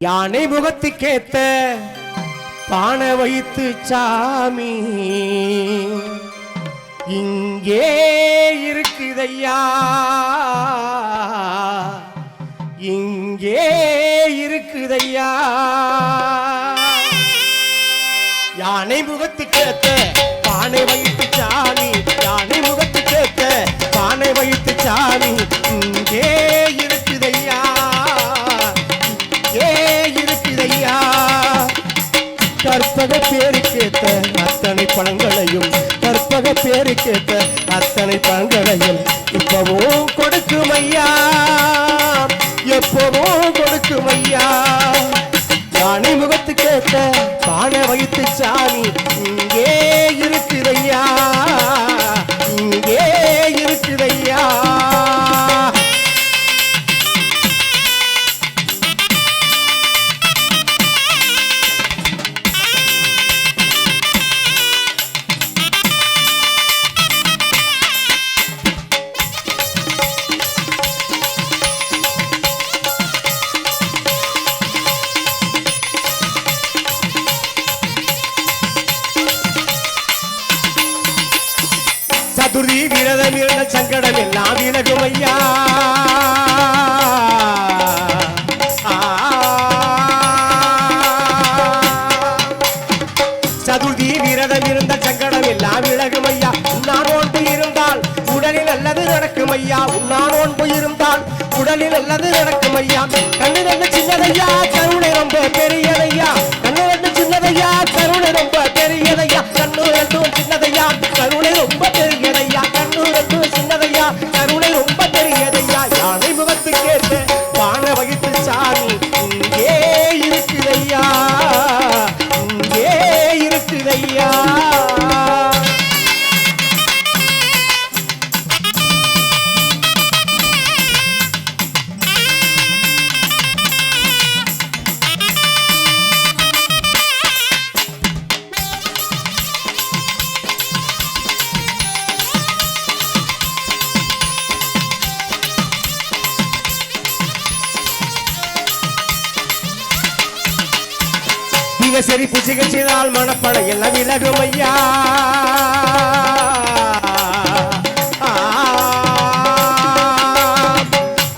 யானை முகத்துக்கேத்த பானை வைத்து சாமி. இங்கே இருக்குதையா? இங்கே இருக்குதையா? யானை முகத்துக்கேத்த பானை வைத்து பானை வைத்து சாமி எல்லாம் விலகும் சதுர்த்தி விரதம் இருந்த சங்கடம் எல்லாம் விலகும் ஐயா உன்னார் இருந்தால் உடலில் நல்லது நடக்கும் ஐயா உன்னார் இருந்தால் உடலில் நல்லது நடக்கும் ஐயா கண்ணு ரெண்டு சின்னதையா? கருணை ரொம்ப பெரியதை தினசரி பூஜைகள் செய்தால் மனப்பட விலகும் ஐயா ஆ.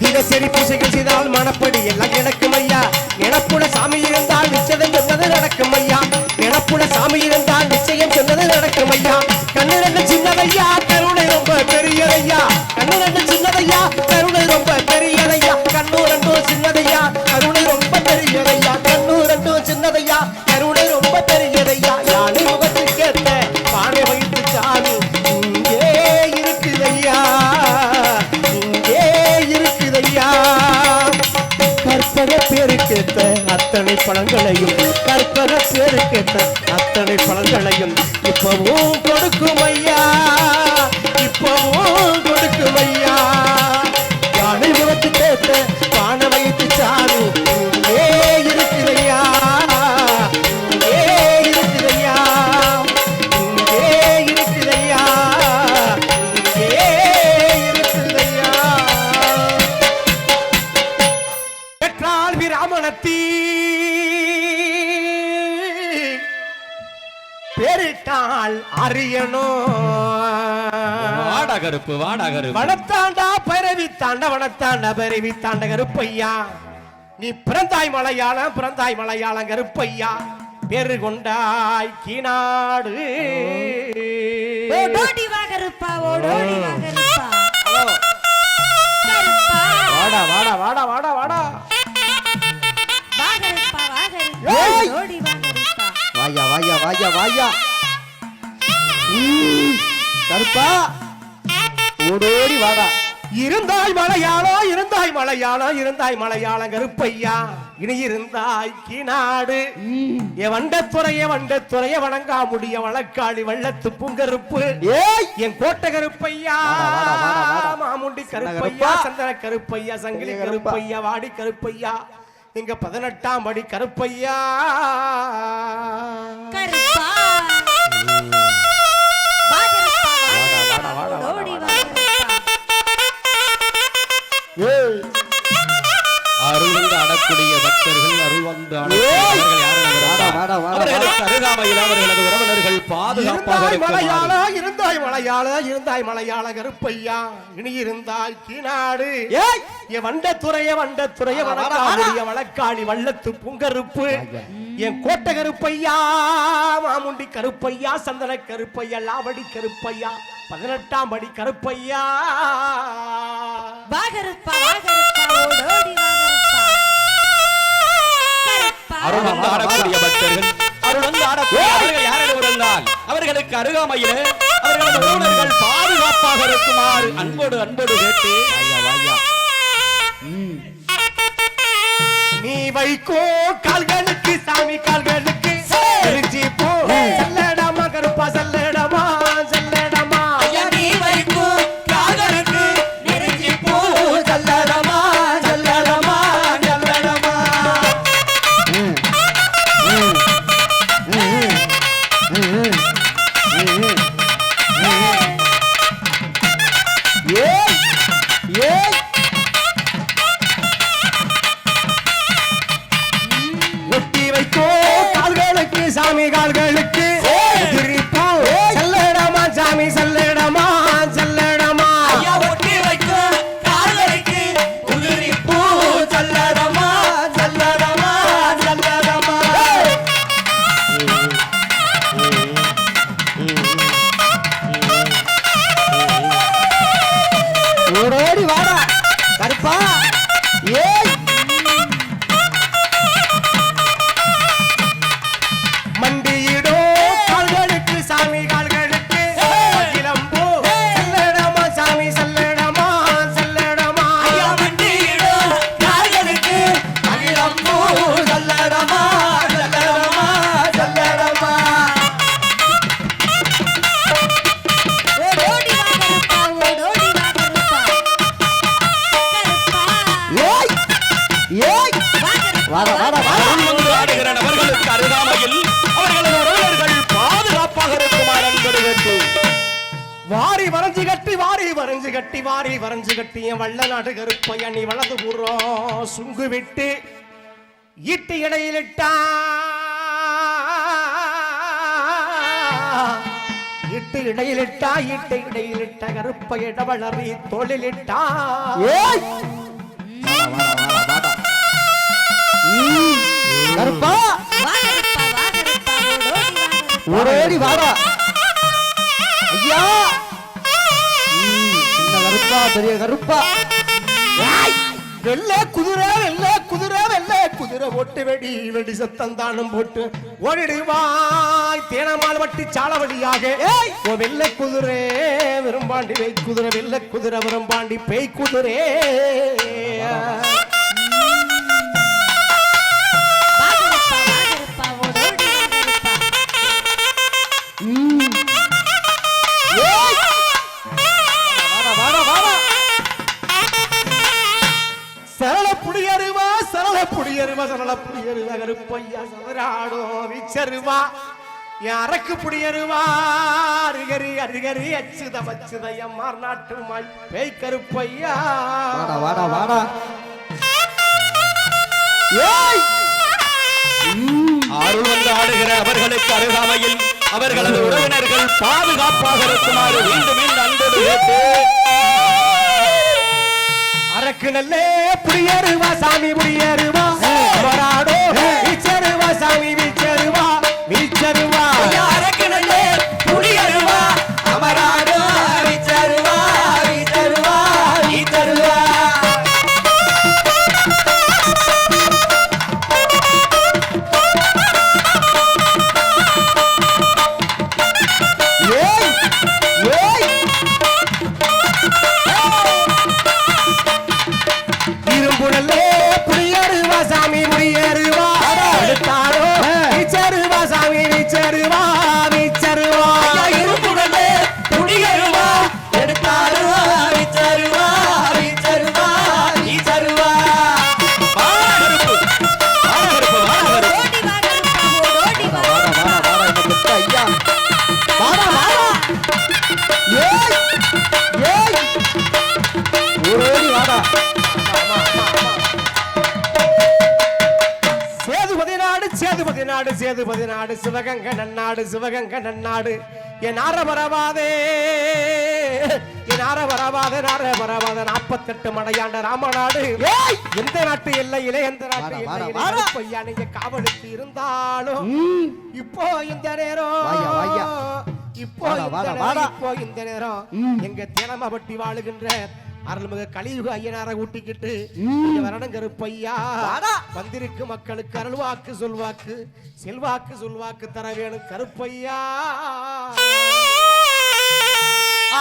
தினசரி பூஜைகள் மனப்படி எல்லாம் கிடக்கும் ஐயா நினப்புட சாமி இருந்தால் நிச்சயம் சொன்னது நடக்கும் ஐயா நினப்புட சாமி பழங்களையும் கற்பக பேரு கேட்ட அத்தனை பழங்களையும் இப்பவும் கொடுக்கும் ஐயா இப்பவும் கொடுக்கும் ஐயா யானை முகத்து கேட்ட பானை வைத்து சாமி இங்கே இருக்குதையா இங்கே பேரிட்டால் அறியணும் வாடா கருப்பு வாடா கருப்பு. வனத்தாண்டா பரவி தாண்ட வனத்தாண்ட பரவி தாண்ட கருப்பையா? நீ பிறந்தாய் மலையாளம் பிறந்தாய் மலையாளம் கருப்பையா? பேரு கொண்டாய் கீநாடு. ஓடோடி வா கருப்பா ஓடோடி வா கருப்பா. ஓடோடி வாடா. இருந்தாய் மலையாளம் இருந்தாய் மலையாளம் இருந்தாய் மலையாளம் கருப்பையா. இனி இருந்தாய் கீநாடு. என் வண்டத்துறைய வண்டத்துறைய வணங்கா முடிய வழக்காளி வள்ளத்து பூங்கருப்பு ஏய். என் கோட்டை கருப்பையா மாமுண்டி கருப்பையா சந்தன கருப்பையா சங்கிலி கருப்பையா வாடி கருப்பையா. எங்க பதினெட்டாம் படி கருப்பையா. கருப்பா. கருப்பா அருள் அடக்க ஆடக்கூடிய பக்தர்கள் அருள் வந்து அருகாமையில் அவர்களது உறவினர்கள் பாதுகாப்பாக இருந்தாய் மலையாள இருந்தாய் மலையாள இருந்தாய் மலையாள கருப்பையா? இனி இருந்தாய் கீநாடு என் வண்ட துறைய வண்ட துறைய வணக்காடிய வழக்காளி வள்ளத்து பூங்கருப்பு. என் கோட்டை கருப்பையா மாமுண்டி கருப்பையா சந்தன கருப்பையா லாவடி கருப்பையா பதினெட்டாம் படி கருப்பையா. வாகருப்பா. வந்து ஆடக்கூடிய பக்தர்கள் ஆடக்கூடிய அவர்கள் இருந்தால் அவர்களுக்கு அருகாமையிலே அவர்களது உறவினர்கள் பாதுகாப்பாக இருக்குமாறு அன்போடு அன்போடு கேட்டு நீ வைக்கோ கால்களுக்கு சாமி கால்களுக்கு போ சாமி கால்களுக்கு செல்லடமா சாமி செல்லடமா செல்லடமா. ஒட்டி வைக்கும் காதலுக்கு உதிரி பூ செல்லடமா செல்லடமா செல்லடமா. ஓடோடி வாடா. கருப்பா. வரைஞ்சு கட்டி வாரி வரைஞ்சு கட்டி என் வள்ள நாடு கருப்பைய நீ வலது புறம் சுங்கு விட்டு ஈட்டு இடையிலிட்டா. இட்டு இடையிலிட்டா ஈட்டு இடையிலிட்ட கருப்பை இடவளறி தோளிலிட்டா கருப்பா! ஓடோடி வாடா. ஐயா! கருப்பா பெரிய கருப்பா. வெள்ளை குதிரை வெள்ளை குதிரை வெள்ளை குதிரை ஓட்டு வெடி வெடி சத்தம் தானும் போட்டு ஓடிடுவாய். தேனமால் வட்டி சாலவழியாக ஏய்! ஓ வெள்ளை குதிரை விரும்பாண்டி பேய் குதிரை வெள்ளை குதிரை விரும்பாண்டி பேய் குதிரை. புடியருவா சரள புடியருவா? கருப்பையா சதராடோ விச்சருவா அரக்கு புடியருவா அருகரி அருகரி அச்சுத வச்சுத எம்மார் நாட்டு மாய் பேய் கருப்பையா வாடா வாடா வாடா. ஏய்! அருள் வந்து ஆடுகிற அவர்களுக்கு அருகாமையில் அவர்களது உறவினர்கள் பாதுகாப்பாக இருக்குமாறு மீண்டும் மீண்டும் அன்போடு கேட்டு அரக்கு நல்லே புடியருவா சாமி புடியருவா நன்னாடு சிவகங்க நன்னாடு சிவகங்க நன்னாடு. என் ஆற வரவாதே என் ஆற வரவாத நார வரவாத நாற்பத்தெட்டு மடையாண்ட ராமநாடு எந்த நாட்டு இல்லை எந்த நாட்டு எல்லையிலே பொய்யா காவலுக்கு இருந்தாலும் இப்போ இந்த நேரம் இப்போ இந்த நேரம் எங்க தினமபட்டி வாழுகின்ற அருள்மிகு கலியுக ஐயனார ஊட்டிக்கிட்டு வருடம் கருப்பையா வந்திருக்கு மக்களுக்கு அருள்வாக்கு சொல்வாக்கு செல்வாக்கு சொல்வாக்கு தர வேணும் கருப்பையா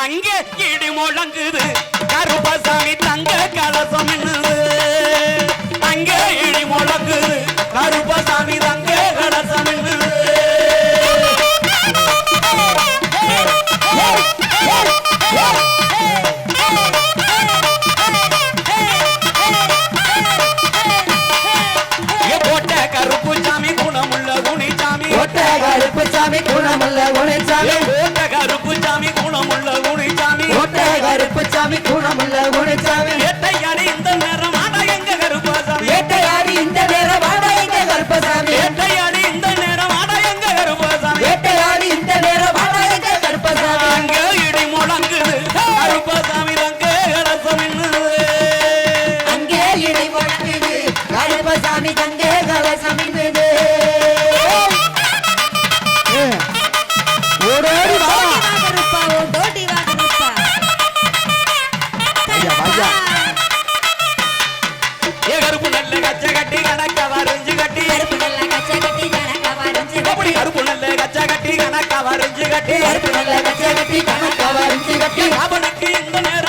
அங்கே இடி முழங்குது கருப்பசாமி தங்க கலசம் அங்கே இடி முழங்குது கருப்பசாமி தங்க கலசம் Yeah! நல்ல குணசாமி ஓட்ட கருப்பு சாமி குணமுள்ள குணசாமி ஓட்ட கருப்பு சாமி குண கட்டி கட்டி கணக்கவர் கட்டி. அவனுக்கு எந்த நேரம்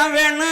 ಯಾವಣ